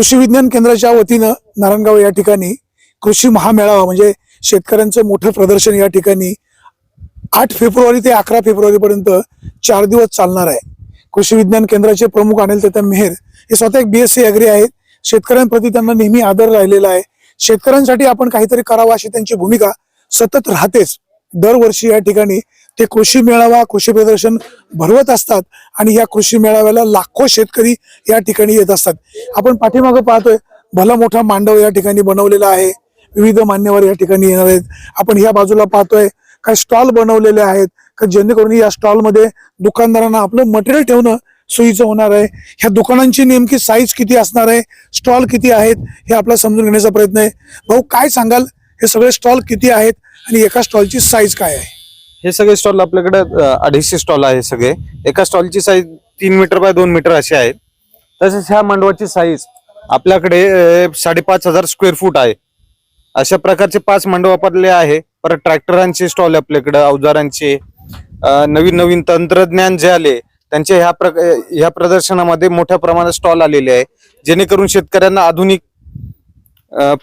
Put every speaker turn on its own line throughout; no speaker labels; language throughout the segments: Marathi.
कृषी विज्ञान केंद्राच्या वतीनं नारायणगाव या ठिकाणी कृषी महामेळावा म्हणजे शेतकऱ्यांचं मोठं प्रदर्शन या ठिकाणी आठ फेब्रुवारी ते अकरा फेब्रुवारीपर्यंत चार दिवस चालणार आहे. कृषी विज्ञान केंद्राचे प्रमुख अनिल तेतन मेहर हे स्वतः एक बीएससी अग्री आहेत. शेतकऱ्यांप्रती त्यांना नेहमी आदर राहिलेला आहे. शेतकऱ्यांसाठी आपण काहीतरी करावं अशी त्यांची भूमिका सतत राहतेच. दरवर्षी या ठिकाणी ते कृषी मेळावा कृषी प्रदर्शन भरवत असतात आणि या कृषी मेळाव्याला लाखो शेतकरी या ठिकाणी येत असतात. आपण पाठीमागं पाहतोय भला मोठा मांडव या ठिकाणी बनवलेला आहे. विविध मान्यवर या ठिकाणी येणार आहेत. आपण ह्या बाजूला पाहतोय काय स्टॉल बनवलेले आहेत का जेणेकरून या स्टॉलमध्ये दुकानदारांना आपलं मटेरियल ठेवणं सोयीचं होणार आहे. ह्या दुकानांची नेमकी साईज किती असणार आहे स्टॉल किती आहेत हे आपला समजून घेण्याचा प्रयत्न आहे. भाऊ काय सांगाल? हे सगळे स्टॉल किती आहेत आणि एका स्टॉलची साईज काय आहे?
हे सगळे स्टॉल आपल्याकडे अडीचशे स्टॉल आहे सगळे. एका स्टॉलची साईज तीन मीटर बाय दोन मीटर अशी आहे. तसेच ह्या मंडवाची साईज आपल्याकडे साडेपाच हजार स्क्वेअर फूट आहे. अशा प्रकारचे पाच मंडप वापरले आहे. परत ट्रॅक्टरांचे स्टॉल आपल्याकडे अवजारांचे. नवीन नवीन तंत्रज्ञान जे आले त्यांचे ह्या प्रक ह्या प्रदर्शनामध्ये मोठ्या प्रमाणात स्टॉल आलेले आहे. जेणेकरून शेतकऱ्यांना आधुनिक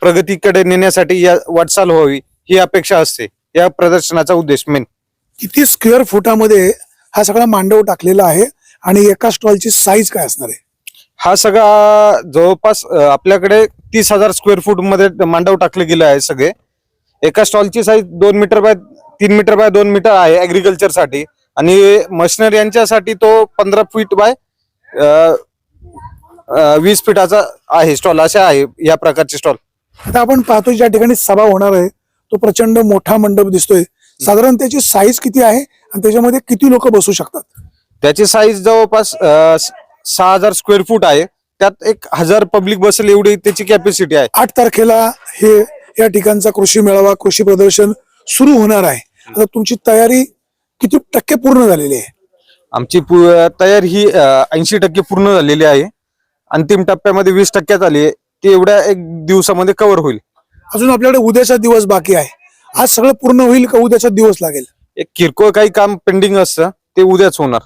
प्रगतीकडे नेण्यासाठी या वाटचाल व्हावी ही अपेक्षा असते. या प्रदर्शनाचा उद्देश मेन
किती स्क्वेअर फुटामध्ये हा सगळा मांडव टाकलेला आहे आणि एका स्टॉलची साईज काय असणार आहे?
हा सगळा जवळपास आपल्याकडे तीस हजार स्क्वेअर फूटमध्ये मांडव टाकले गेले आहे सगळे. एका स्टॉलची साईज दोन मीटर बाय तीन मीटर बाय दोन मीटर आहे ऍग्रिकल्चरसाठी. आणि मशिनरी यांच्यासाठी तो पंधरा फीट बाय वीस फीटाचा आहे स्टॉल असे आहे या प्रकारचे स्टॉल
आता आपण पाहतो ज्या ठिकाणी सभा होणार आहे तो प्रचंड मोठा मंडप दिसतोय. साधारण त्याची साईज किती आहे आणि त्याच्यामध्ये किती लोक बसू शकतात?
त्याची साईज जवळपास सहा हजार स्क्वेअर फूट आहे. त्यात एक हजार पब्लिक बसेल एवढी त्याची कॅपॅसिटी आहे.
आठ तारखेला हे या ठिकाणचा कृषी मेळावा कृषी प्रदर्शन सुरू होणार आहे. आता तुमची तयारी किती टक्के पूर्ण झालेली आहे?
आमची तयार ही ऐंशी टक्के पूर्ण झालेली आहे. अंतिम टप्प्यामध्ये वीस टक्क्यात आली आहे. ती एवढ्या एक दिवसामध्ये कव्हर होईल.
अजून आपल्याकडे उद्याचा दिवस बाकी आहे. आज सगळं पूर्ण होईल का? उद्याचा दिवस लागेल.
एक किरकोळ काही काम पेंडिंग असतं ते उद्याच होणार.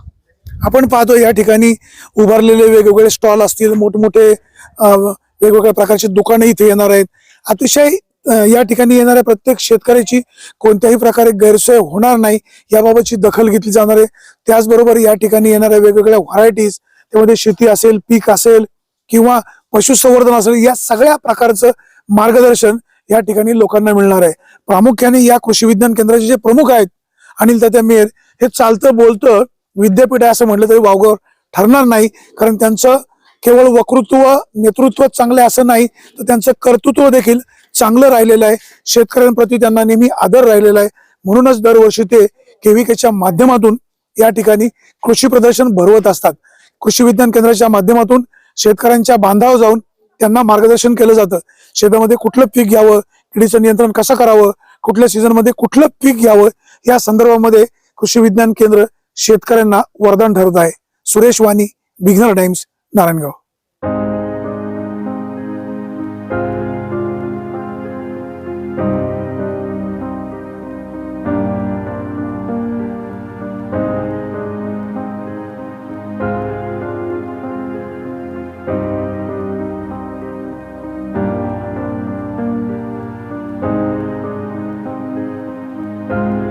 आपण पाहतो या ठिकाणी उभारलेले वेगवेगळे स्टॉल असतील मोठमोठे वेगवेगळ्या प्रकारचे दुकानं इथे येणार आहेत. अतिशय या ठिकाणी येणाऱ्या प्रत्येक शेतकऱ्याची कोणत्याही प्रकारे गैरसोय होणार नाही याबाबतची दखल घेतली जाणार आहे. त्याचबरोबर या ठिकाणी येणाऱ्या वेगवेगळ्या व्हरायटीज त्यामध्ये शेती असेल पीक असेल किंवा पशुसंवर्धन असेल या सगळ्या प्रकारचं मार्गदर्शन या ठिकाणी लोकांना मिळणार आहे. प्रामुख्याने या कृषी विज्ञान केंद्राचे जे प्रमुख आहेत अनिल तात्या मेर हे चालतं बोलतं विद्यापीठ आहे असं म्हटलं तरी वावगर ठरणार नाही. कारण त्यांचं केवळ वक्तृत्व नेतृत्व चांगलं आहे असं नाही तर त्यांचं कर्तृत्व देखील चांगलं राहिलेलं आहे. शेतकऱ्यांप्रती त्यांना नेहमी आदर राहिलेला आहे. म्हणूनच दरवर्षी ते केव्हीकेच्या माध्यमातून या ठिकाणी कृषी प्रदर्शन भरवत असतात. कृषी विज्ञान केंद्राच्या माध्यमातून शेतकऱ्यांच्या बांधावर जाऊन त्यांना मार्गदर्शन केलं जातं. शेतामध्ये कुठलं पीक घ्यावं? किडीचं नियंत्रण कसं करावं? कुठल्या सीझनमध्ये कुठलं पीक घ्यावं? या संदर्भामध्ये कृषी विज्ञान केंद्र शेतकऱ्यांना वरदान ठरत आहे. सुरेश वाणी बिघनर टाइम्स नारायणगाव. Thank you.